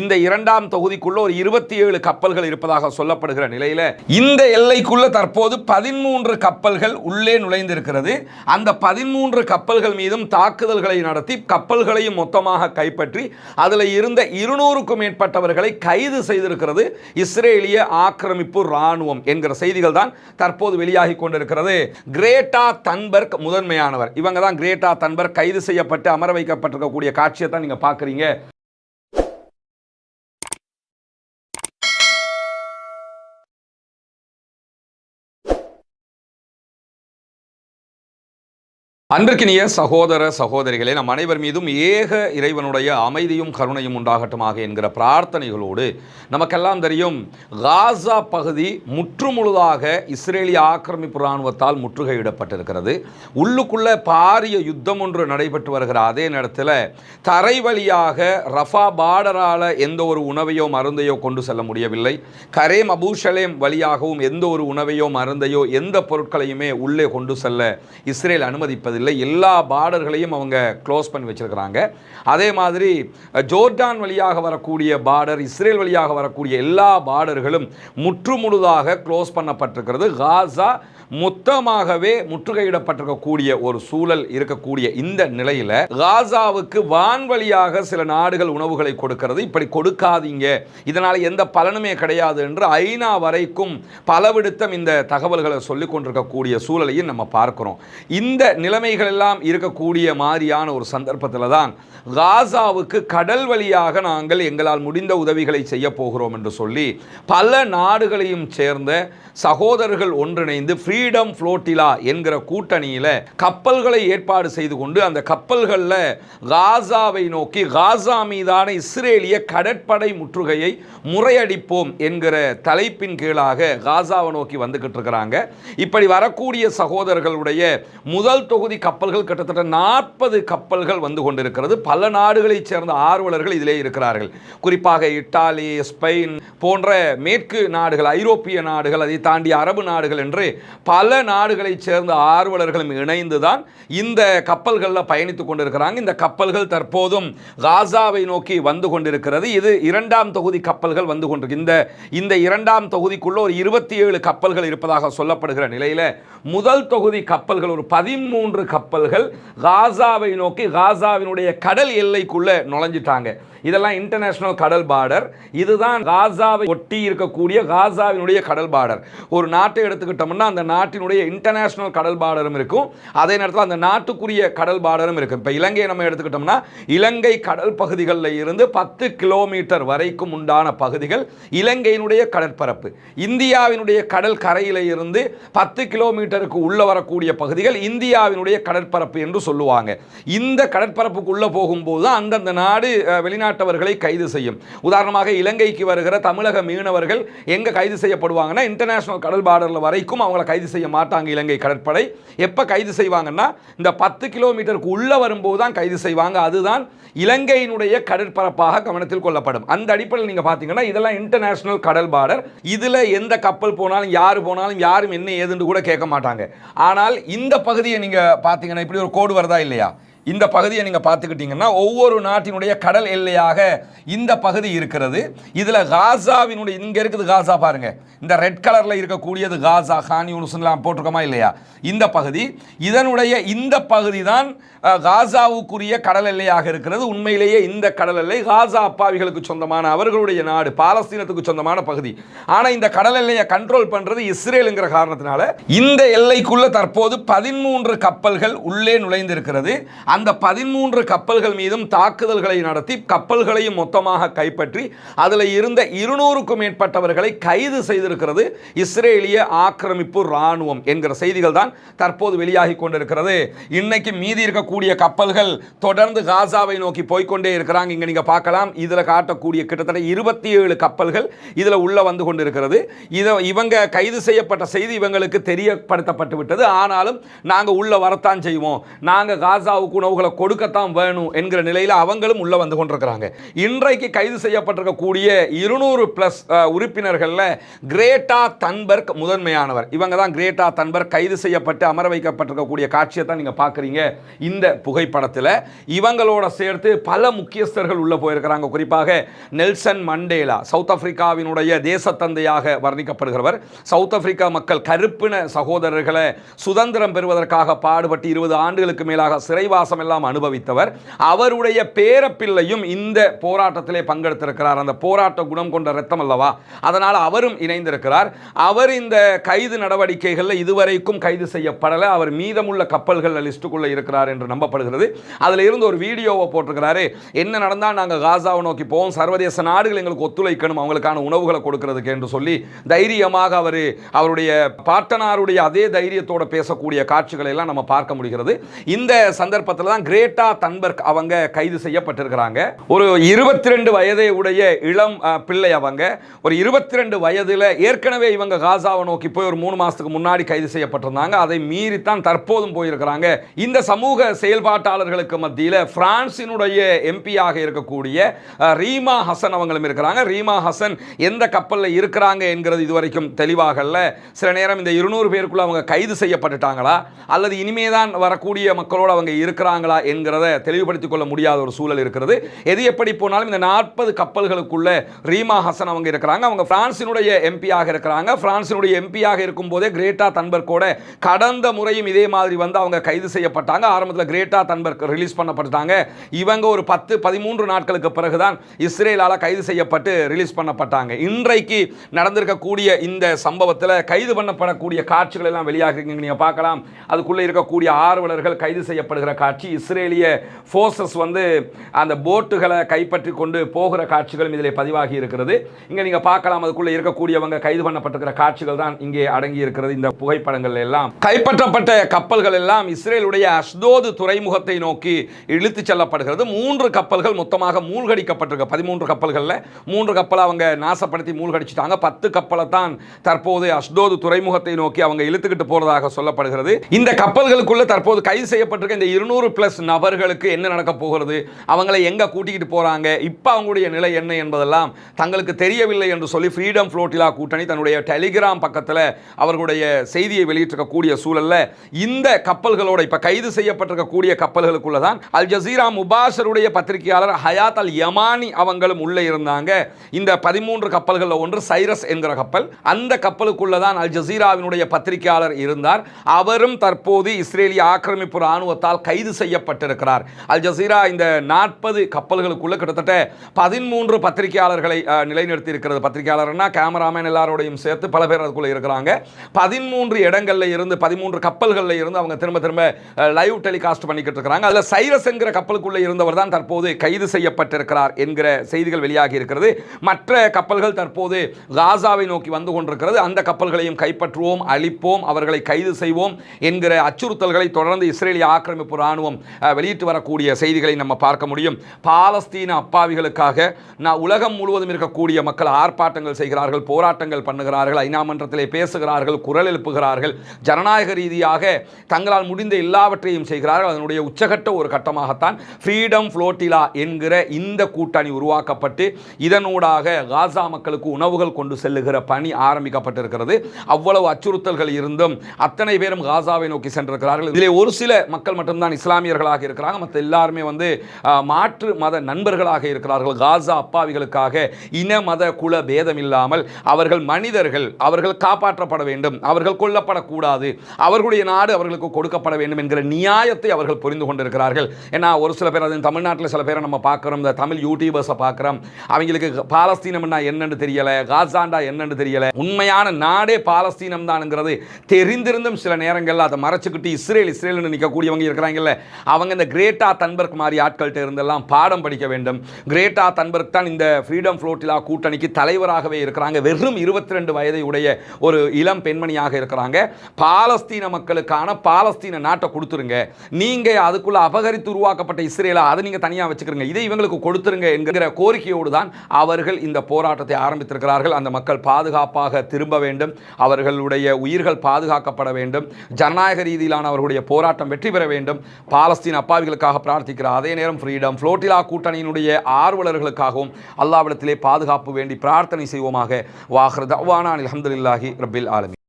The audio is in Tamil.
இந்த இரண்டாம் தொகுதிக்குள்ள ஒரு இருபத்தி ஏழு கப்பல்கள் இருப்பதாக சொல்லப்படுகிற நிலையில இந்த எல்லைக்குள்ள தற்போது பதிமூன்று கப்பல்கள் உள்ளே நுழைந்திருக்கிறது. அந்த பதிமூன்று கப்பல்கள் மீதும் தாக்குதல்களை நடத்தி கப்பல்களையும் மொத்தமாக கைப்பற்றி அதில் இருந்த இருநூறுக்கும் மேற்பட்டவர்களை கைது செய்திருக்கிறது. இஸ்ரேலிய ஆக்கிரமிப்பு ராணுவம் என்கிற செய்திகள் தான் தற்போது வெளியாகி கொண்டிருக்கிறது. கிரேட்டா தன்பர்க் முதன்மையானவர். இவங்க தான் கிரேட்டா தன்பர்க் கைது செய்யப்பட்டு அமர வைக்கப்பட்டிருக்கக்கூடிய காட்சியை தான் நீங்கள் பார்க்குறீங்க. அன்பிற்கினிய சகோதர சகோதரிகளே நம் அனைவர் மீதும் ஏக இறைவனுடைய அமைதியும் கருணையும் உண்டாகட்டுமாக என்கிற பிரார்த்தனைகளோடு நமக்கெல்லாம் தெரியும் காசா பகுதி முற்றுமுழுதாக இஸ்ரேலிய ஆக்கிரமிப்பு இராணுவத்தால் முற்றுகையிடப்பட்டிருக்கிறது. உள்ளுக்குள்ளே பாரிய யுத்தம் ஒன்று நடைபெற்று வருகிற அதே நேரத்தில் தரை வழியாக ரஃபா பார்டரால் எந்த ஒரு உணவையோ மருந்தையோ கொண்டு செல்ல முடியவில்லை. கரேம் அபூஷலேம் வழியாகவும் எந்த ஒரு உணவையோ மருந்தையோ எந்த பொருட்களையுமே உள்ளே கொண்டு செல்ல இஸ்ரேல் அனுமதிப்பதில்லை. இல்லை எல்லா பார்டர்களையும் அவங்க க்ளோஸ் பண்ணி வச்சுருக்கிறாங்க. அதே மாதிரி ஜோர்டான் வழியாக வரக்கூடிய பார்டர் இஸ்ரேல் வழியாக வரக்கூடிய எல்லா பார்டர்களும் முற்றுமுழுதாக க்ளோஸ் பண்ணப்பட்டிருக்கிறது. காசா மொத்தமாகவே முற்றுகையிடப்பட்டிருக்கக்கூடிய ஒரு சூழல் இருக்கக்கூடிய இந்த நிலையில் காசாவுக்கு வான்வழியாக சில நாடுகள் உணவுகளை கொடுக்கிறது. இப்படி கொடுக்காதீங்க. இதனால் எந்த பலனுமே கிடையாது என்று ஐநா வரைக்கும் பலவிடுத்தம் இந்த தகவல்களை சொல்லிக் கொண்டிருக்கக்கூடிய சூழலையும் நம்ம பார்க்கிறோம். இந்த நிலைமை பிரச்சனைகள் எல்லாம் இருக்கக்கூடிய மாதிரியான ஒரு சந்தர்ப்பத்தில் தான் காசாவுக்கு கடல் வழியாக நாங்கள் எங்களால் முடிந்த உதவிகளை செய்ய போகிறோம் என்று சொல்லி பல நாடுகளையும் சேர்ந்த சகோதரர்கள் ஒன்றிணைந்து ஃப்ரீடம் ஃப்ளோட்டிலா என்கிற கூட்டணியில் கப்பல்களை ஏற்பாடு செய்து கொண்டு அந்த கப்பல்களில் காசாவை நோக்கி காசா மீதான இஸ்ரேலிய கடற்படை முற்றுகையை முறையடிப்போம் என்கிற தலைப்பின் கீழாக காசாவை நோக்கி வந்துக்கிட்டு இருக்கிறாங்க. இப்படி வரக்கூடிய சகோதரர்களுடைய முதல் தொகுதி கப்பல்கள் கிட்டத்தட்ட நாற்பது கப்பல்கள் வந்து கொண்டிருக்கிறது. பல நாடுகளைச் சேர்ந்த ஆர்வலர்கள் இதிலே இருக்கிறார்கள். குறிப்பாக இத்தாலி ஸ்பெயின் போன்ற மேற்கு நாடுகள் ஐரோப்பிய நாடுகள் அதை தாண்டி அரபு நாடுகள் என்று பல நாடுகளைச் சேர்ந்த ஆர்வலர்களும் இணைந்து தான் இந்த கப்பல்களில் பயணித்துக் கொண்டிருக்கிறாங்க. இந்த கப்பல்கள் தற்போதும் காசாவை நோக்கி வந்து கொண்டிருக்கிறது. இது இரண்டாம் தொகுதி கப்பல்கள் வந்து கொண்டிருக்கு. இந்த இந்த இரண்டாம் தொகுதிக்குள்ள ஒரு இருபத்தி ஏழு கப்பல்கள் இருப்பதாக சொல்லப்படுகிற நிலையில் முதல் தொகுதி கப்பல்கள் ஒரு பதிமூன்று கப்பல்கள் காசாவை நோக்கி காசாவினுடைய கடல் எல்லைக்குள்ள நுழைஞ்சிட்டாங்க. இதெல்லாம் இன்டர்நேஷனல் கடல் பார்டர் இதுதான் காசாவை ஒட்டி இருக்கக்கூடிய காசாவினுடைய கடல் பார்டர் ஒரு நாட்டை எடுத்துக்கிட்டோம்னா அந்த நாட்டினுடைய இன்டர்நேஷனல் கடல் பார்டரும் இருக்கும். அதே நேரத்தில் அந்த நாட்டுக்குரிய கடல் பார்டரும் இருக்கும். இப்போ இலங்கையை நம்ம எடுத்துக்கிட்டோம்னா இலங்கை கடல் பகுதிகளில் இருந்து பத்து கிலோமீட்டர் வரைக்கும் உண்டான பகுதிகள் இலங்கையினுடைய கடற்பரப்பு. இந்தியாவினுடைய கடல் கரையில் இருந்து பத்து கிலோமீட்டருக்கு உள்ள வரக்கூடிய பகுதிகள் இந்தியாவினுடைய கடற்பரப்பு என்று சொல்லுவாங்க. இந்த கடற்பரப்புக்குள்ளே போகும்போது தான் அந்தந்த நாடு வெளிநாட்டு வெளிநாட்டவர்களை கைது செய்யும். உதாரணமாக இலங்கைக்கு வருகிற தமிழக மீனவர்கள் எங்க கைது செய்யப்படுவாங்கன்னா இன்டர்நேஷனல் கடல் பார்டரில் வரைக்கும் அவங்கள கைது செய்ய மாட்டாங்க இலங்கை கடற்படை. எப்போ கைது செய்வாங்கன்னா இந்த பத்து கிலோமீட்டருக்கு உள்ளே வரும்போது தான் கைது செய்வாங்க. அதுதான் இலங்கையினுடைய கடற்பரப்பாக கவனத்தில் கொள்ளப்படும். அந்த அடிப்படையில் நீங்க பார்த்தீங்கன்னா இதெல்லாம் இன்டர்நேஷனல் கடல் பார்டர் இதில் எந்த கப்பல் போனாலும் யார் போனாலும் யாரும் என்ன ஏதுன்னு கூட கேட்க மாட்டாங்க. ஆனால் இந்த பகுதியை நீங்க பார்த்தீங்கன்னா இப்படி ஒரு கோடு வருதா இல்லையா? இந்த பகுதியை நீங்கள் பார்த்துக்கிட்டிங்கன்னா ஒவ்வொரு நாட்டினுடைய கடல் எல்லையாக இந்த பகுதி இருக்கிறது. இதில் காசாவினுடைய இங்கே இருக்குது காசா பாருங்கள் இந்த ரெட் கலரில் இருக்கக்கூடியது காசா ஹான் யூனுஸ்லாம் போட்டிருக்கோமா இல்லையா? இந்த பகுதி. இதனுடைய இந்த பகுதி தான் காசாவுக்குரிய கடல் எல்லையாக இருக்கிறது. உண்மையிலேயே இந்த கடல் எல்லை காசா அப்பாவிகளுக்கு சொந்தமான அவர்களுடைய நாடு பாலஸ்தீனத்துக்கு சொந்தமான பகுதி. ஆனால் இந்த கடல் எல்லையை கண்ட்ரோல் பண்ணுறது இஸ்ரேலுங்கிற காரணத்தினால இந்த எல்லைக்குள்ள தற்போது பதிமூன்று கப்பல்கள் உள்ளே நுழைந்திருக்கிறது. அந்த பதிமூன்று கப்பல்கள் மீதும் தாக்குதல்களை நடத்தி கப்பல்களையும் மொத்தமாக கைப்பற்றி அதில் இருந்த இருநூறுக்கும் மேற்பட்டவர்களை கைது செய்திருக்கிறது இஸ்ரேலிய ஆக்கிரமிப்பு இராணுவம் என்கிற செய்திகள் தான் தற்போது வெளியாகி கொண்டிருக்கிறது. இன்னைக்கு மீதி இருக்கக்கூடிய கப்பல்கள் தொடர்ந்து காசாவை நோக்கி போய்க்கொண்டே இருக்கிறாங்க. இங்கே நீங்கள் பார்க்கலாம். இதில் காட்டக்கூடிய கிட்டத்தட்ட இருபத்தி ஏழு கப்பல்கள் இதில் உள்ளே வந்து கொண்டிருக்கிறது. இதை இவங்க கைது செய்யப்பட்ட செய்தி இவங்களுக்கு தெரியப்படுத்தப்பட்டு விட்டது. ஆனாலும் நாங்கள் உள்ளே வரத்தான் செய்வோம். நாங்கள் காசாவுக்கு உணவுகளை கொடுக்கத்தான் வேணும் என்கிற நிலையில் அவங்களும் உள்ள வந்து கொண்டிருக்கிறாங்க. இன்றைக்கு கைது செய்யப்பட்டிருக்கக்கூடிய இருநூறு பிளஸ் உறுப்பினர்களில் கிரேட்டா தன்பர்க் முதன்மையானவர். இவங்க தான் கிரேட்டா தன்பர்க் கைது செய்யப்பட்டு அமர வைக்கப்பட்டிருக்கக்கூடிய காட்சியை தான் நீங்கள் பார்க்குறீங்க இந்த புகைப்படத்தில் இவங்களோட சேர்த்து பல முக்கியஸ்தர்கள் உள்ள போயிருக்கிறாங்க. குறிப்பாக நெல்சன் மண்டேலா சவுத் ஆப்பிரிக்காவினுடைய தேசத்தந்தையாக வர்ணிக்கப்படுகிறவர். சவுத் ஆப்பிரிக்கா மக்கள் கருப்பின சகோதரர்களை சுதந்திரம் பெறுவதற்காக பாடுபட்டு இருபது ஆண்டுகளுக்கு மேலாக சிறைவாசம் எல்லாம் அனுபவித்தவர். அவருடைய பேரப்பிள்ளையும் இந்த போராட்டத்திலே பங்கெடுத்திருக்கிறார். அந்த போராட்ட குணம் கொண்ட ரத்தம் அல்லவா அதனால் அவரும் இணைந்திருக்கிறார். அவர் இந்த கைது நடவடிக்கைகளில் இதுவரைக்கும் கைது செய்யப்படலை. அவர் மீதமுள்ள கப்பல்கள் லிஸ்ட்டுக்குள்ளே இருக்கிறார் என்று நம்பப்படுகிறது. அதில் இருந்து ஒரு வீடியோவை போட்டிருக்கிறாரு. என்ன நடந்தால் நாங்கள் காசாவை நோக்கி போவோம். சர்வதேச நாடுகள் எங்களுக்கு ஒத்துழைக்கணும். அவங்களுக்கான உணவுகளை கொடுக்கறதுக்கு என்று சொல்லி தைரியமாக அவர் அவருடைய பாட்டனாருடைய அதே தைரியத்தோடு பேசக்கூடிய காட்சிகளை எல்லாம் நம்ம பார்க்க முடிகிறது. இந்த சந்தர்ப்பத்தில் தான் கிரேட்டா தன்பர்க் அவங்க கைது செய்யப்பட்டிருக்கிறாங்க. ஒரு இருபத்தி ரெண்டு வயதை உடைய இளம் பிள்ளை அவங்க. ஒரு இருபத்தி ரெண்டு வயதில் ஏற்கனவே இவங்க காசாவை நோக்கி போய் ஒரு மூணு மாசத்துக்கு முன்னாடி கைது செய்யப்பட்டிருந்தாங்க. அதை மீறித்தான் தற்போதும் போயிருக்கிறாங்க. இந்த சமூக செயல்பாட்டாளர்களுக்கு மத்தியில் பிரான்சினுடைய எம்பியாக இருக்கக்கூடிய ரீமா ஹசன் அவங்களும் இருக்கிறாங்க. ரீமா ஹசன் எந்த கப்பலில் இருக்கிறாங்க என்கிறது இதுவரைக்கும் தெளிவாகல சில நேரம் இந்த இருநூறு பேருக்குள்ள அவங்க கைது செய்யப்பட்டுட்டாங்களா? அல்லது இனிமே தான் வரக்கூடிய மக்களோடு அவங்க இருக்கிறாங்க இருக்கிறாங்களா என்கிறத தெளிவுபடுத்திக் கொள்ள முடியாத ஒரு சூழல் இருக்கிறது. எது எப்படி போனாலும் இந்த நாற்பது கப்பல்களுக்குள்ள ரீமா ஹசன் அவங்க இருக்கிறாங்க. அவங்க பிரான்சினுடைய எம்பியாக இருக்கிறாங்க. பிரான்சினுடைய எம்பியாக இருக்கும் போதே கிரேட்டா தன்பர்க்கோட கடந்த முறையும் இதே மாதிரி வந்து அவங்க கைது செய்யப்பட்டாங்க. ஆரம்பத்தில் கிரேட்டா தன்பர்க் ரிலீஸ் பண்ணப்பட்டாங்க. இவங்க ஒரு பத்து பதிமூன்று நாட்களுக்கு பிறகுதான் இஸ்ரேலால கைது செய்யப்பட்டு ரிலீஸ் பண்ணப்பட்டாங்க. இன்றைக்கு நடந்திருக்கக்கூடிய இந்த சம்பவத்தில் கைது பண்ணப்படக்கூடிய காட்சிகள் எல்லாம் வெளியாக நீங்க பார்க்கலாம். அதுக்குள்ளே இருக்கக்கூடிய ஆர்வலர்கள் கைது செய்யப்படுகிற காட்சி. இஸ்ரேலிய ஃபோர்ஸஸ் வந்து அந்த போட்டுகளை கைப்பற்றி கொண்டு போகிற காட்சிகளும் இதில் பதிவாகி இருக்கிறது. இங்கே நீங்கள் பார்க்கலாம் அதுக்குள்ளே இருக்கக்கூடியவங்க கைது பண்ணப்பட்டிருக்கிற காட்சிகள் தான் இங்கே அடங்கி இருக்கிறது. இந்த புகைப்படங்கள் எல்லாம் கைப்பற்றப்பட்ட கப்பல்கள் எல்லாம் இஸ்ரேலுடைய அஷ்தோது துறைமுகத்தை நோக்கி இழுத்துச் செல்லப்படுகிறது. மூன்று கப்பல்கள் மொத்தமாக மூழ்கடிக்கப்பட்டிருக்க. பதிமூன்று கப்பல்களில் மூன்று கப்பலை அவங்க நாசப்படுத்தி மூழ்கடிச்சிட்டாங்க. பத்து கப்பலை தான் தற்போது அஷ்தோது துறைமுகத்தை நோக்கி அவங்க இழுத்துக்கிட்டு போகிறதாக சொல்லப்படுகிறது. இந்த கப்பல்களுக்குள்ள தற்போது கைது செய்யப்பட்டிருக்க இந்த இருநூறு ப்ளஸ் நபர்களுக்கு என்ன நடக்க போகிறது? அவங்களை எங்க கூட்டிக்கிட்டு போறாங்க? இப்போ அவங்களுடைய நிலை என்ன என்பதெல்லாம் தங்களுக்கு தெரியவில்லை என்று சொல்லி ஃப்ரீடம் ஃப்ளோட்டிலா கூட்டணி தன்னுடைய டெலிகிராம் பக்கத்தில் அவர்களுடைய செய்தியை வெளியிட்டிருக்கக்கூடிய சூழலில் இந்த கப்பல்களோட இப்ப கைது செய்யப்பட்டிருக்கக்கூடிய கப்பல்களுக்குள்ள தான் அல் ஜசீரா முபாஷருடைய பத்திரிகையாளர் ஹயாத் அல் யமானி அவங்களும் உள்ளே இருந்தாங்க. இந்த பதிமூன்று கப்பல்களில் ஒன்று சைரஸ் என்கிற கப்பல். அந்த கப்பலுக்குள்ள தான் அல் ஜசீராவினுடைய பத்திரிகையாளர் இருந்தார். அவரும் தற்போது இஸ்ரேலிய ஆக்கிரமிப்பு ராணுவத்தால் கைது செய்யப்பட்டிருக்கிறார். அல் ஜசீரா இந்த நாற்பது கப்பல்களுக்குள்ள கிட்டத்தட்ட பதிமூன்று பத்திரிகையாளர்களை நிலைநிறுத்தி இருக்கிறது பத்திரிகையாளர்னா கேமராமேன் எல்லாரோடையும் சேர்த்து பல பேர் அதுக்குள்ள இருக்கிறாங்க. பதிமூன்று இடங்கள்ல இருந்து பதிமூன்று கப்பல்களில் இருந்து அவங்க திரும்ப திரும்ப லைவ் டெலிகாஸ்ட் பண்ணிக்கிட்டு இருக்கிறாங்க. அதில் சைரஸ் என்கிற கப்பலுக்குள்ள இருந்தவர் தான் தற்போது கைது செய்யப்பட்டிருக்கிறார் என்கிற செய்திகள் வெளியாகி இருக்கிறது. மற்ற கப்பல்கள் தற்போது காசாவை நோக்கி வந்து கொண்டிருக்கிறது. அந்த கப்பல்களையும் கைப்பற்றுவோம் அழிப்போம் அவர்களை கைது செய்வோம் என்கிற அச்சுறுத்தல்களை தொடர்ந்து இஸ்ரேலிய ஆக்கிரமிப்பு ராணுவம் இராணுவம் வெளியிட்டு வரக்கூடிய செய்திகளை நம்ம பார்க்க முடியும். பாலஸ்தீன அப்பாவிகளுக்காக நான் உலகம் முழுவதும் இருக்கக்கூடிய மக்கள் ஆர்ப்பாட்டங்கள் செய்கிறார்கள் போராட்டங்கள் பண்ணுகிறார்கள் ஐநா மன்றத்திலே பேசுகிறார்கள் குரல் எழுப்புகிறார்கள். ஜனநாயக ரீதியாக தங்களால் முடிந்த எல்லாவற்றையும் செய்கிறார்கள். அதனுடைய உச்சகட்ட ஒரு கட்டமாகத்தான் ஃப்ரீடம் ஃப்ளோட்டிலா என்கிற இந்த கூட்டணி உருவாக்கப்பட்டு இதனூடாக காசா மக்களுக்கு உணவுகள் கொண்டு செல்லுகிற பணி ஆரம்பிக்கப்பட்டிருக்கிறது. அவ்வளவு அச்சுறுத்தல்கள் இருந்தும் அத்தனை பேரும் காசாவை நோக்கி சென்றிருக்கிறார்கள். இதிலே ஒரு சில மக்கள் மட்டும்தான் இஸ்லாம் இஸ்லாமியர்களாக இருக்கிறாங்க. மற்ற எல்லாருமே வந்து மாற்று மத நண்பர்களாக இருக்கிறார்கள். காசா அப்பாவிகளுக்காக இன மத குல பேதம் இல்லாமல் அவர்கள் மனிதர்கள் அவர்கள் காப்பாற்றப்பட வேண்டும். அவர்கள் கொல்லப்படக்கூடாது. அவர்களுடைய நாடு அவர்களுக்கு கொடுக்கப்பட வேண்டும் என்கிற நியாயத்தை அவர்கள் புரிந்து கொண்டிருக்கிறார்கள். ஏன்னா ஒரு சில பேர் அது தமிழ்நாட்டில் சில பேரை நம்ம பார்க்குறோம். இந்த தமிழ் யூடியூபர்ஸை பார்க்குறோம். அவங்களுக்கு பாலஸ்தீனம்னா என்னன்னு தெரியலை. காசாண்டா என்னன்னு தெரியலை. உண்மையான நாடே பாலஸ்தீனம் தானுங்கிறது தெரிந்திருந்தும் சில நேரங்களில் அதை மறைச்சிக்கிட்டு இஸ்ரேல் இஸ்ரேல்னு நிற்கக்கூடியவங்க இருக்கிறாங்கல்ல. அவங்க இந்த கிரேட்டா தன்பர்க் மாதிரி ஆட்கள்கிட்ட இருந்தெல்லாம் பாடம் படிக்க வேண்டும். கிரேட்டா தன்பர்க் தான் இந்த ஃப்ரீடம் ஃப்ளோட்டிலா கூட்டணிக்கு தலைவராகவே இருக்கிறாங்க. வெறும் இருபத்தி ரெண்டு வயதை உடைய ஒரு இளம் பெண்மணியாக இருக்கிறாங்க. பாலஸ்தீன மக்களுக்கான பாலஸ்தீன நாட்டை கொடுத்துருங்க. நீங்கள் அதுக்குள்ளே அபகரித்து உருவாக்கப்பட்ட இஸ்ரேலா அதை நீங்கள் தனியாக வச்சுக்கிறீங்க. இதை இவங்களுக்கு கொடுத்துருங்க என்கிற கோரிக்கையோடு தான் அவர்கள் இந்த போராட்டத்தை ஆரம்பித்திருக்கிறார்கள். அந்த மக்கள் பாதுகாப்பாக திரும்ப வேண்டும். அவர்களுடைய உயிர்கள் பாதுகாக்கப்பட வேண்டும். ஜனநாயக ரீதியிலான அவர்களுடைய போராட்டம் வெற்றி பெற வேண்டும். பாலஸ்தீன் அப்பாவிகளுக்காக பிரார்த்திக்கிறார். அதே நேரம் ஃப்ரீடம் ஃப்ளோட்டிலா கூட்டணியினுடைய ஆர்வலர்களுக்காகவும் அல்லாவிடத்திலே பாதுகாப்பு வேண்டி பிரார்த்தனை செய்வோமாக. வாஹர் தவானா அலமதுல்லாஹி ரபில் ஆலமி